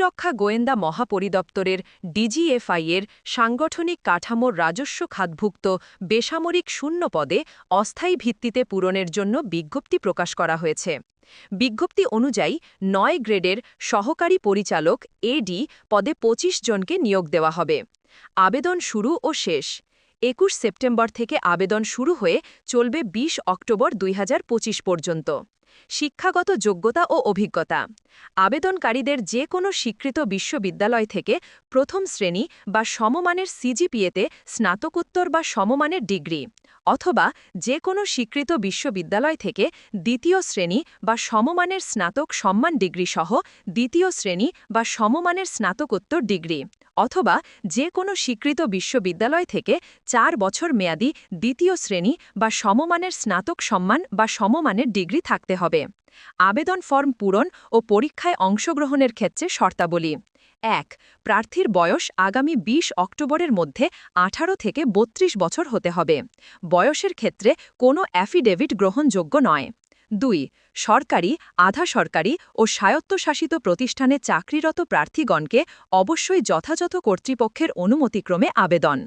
প্রতিরক্ষা গোয়েন্দা মহাপরিদপ্তরের ডিজিএফআইয়ের সাংগঠনিক কাঠামোর রাজস্ব খাতভুক্ত বেসামরিক শূন্য পদে অস্থায়ী ভিত্তিতে পূরণের জন্য বিজ্ঞপ্তি প্রকাশ করা হয়েছে। বিজ্ঞপ্তি অনুযায়ী নয় গ্রেডের সহকারী পরিচালক এডি পদে ২৫ জনকে নিয়োগ দেওয়া হবে। আবেদন শুরু ও শেষ। একুশ সেপ্টেম্বর থেকে আবেদন শুরু হয়ে চলবে ২০ অক্টোবর দুই হাজার পঁচিশ পর্যন্ত। শিক্ষাগত যোগ্যতা ও অভিজ্ঞতা। আবেদনকারীদের যে কোনো স্বীকৃত বিশ্ববিদ্যালয় থেকে প্রথম শ্রেণি বা সমমানের সিজিপিএতে স্নাতকোত্তর বা সমমানের ডিগ্রি অথবা যে কোনো স্বীকৃত বিশ্ববিদ্যালয় থেকে দ্বিতীয় শ্রেণি বা সমমানের স্নাতক সম্মান ডিগ্রি সহ দ্বিতীয় শ্রেণি বা সমমানের স্নাতকোত্তর ডিগ্রি। অথবা যে কোনো স্বীকৃত বিশ্ববিদ্যালয় থেকে চার বছর মেয়াদি দ্বিতীয় শ্রেণি বা সমমানের স্নাতক সম্মান বা সমমানের ডিগ্রি থাকতে হবে। আবেদন ফর্ম পূরণ ও পরীক্ষায় অংশগ্রহণের ক্ষেত্রে শর্তাবলী। এক, প্রার্থীর বয়স আগামী ২০ অক্টোবরের মধ্যে ১৮ থেকে ৩২ বছর হতে হবে। বয়সের ক্ষেত্রে কোনো অ্যাফিডেভিট গ্রহণযোগ্য নয়। দুই সরকারি আধা সরকারি ও স্বায়ত্তশাসিত প্রতিষ্ঠানে চাকরিরত প্রার্থীগণকে অবশ্যই যথাযথ কর্তৃপক্ষের অনুমতিক্রমে আবেদন।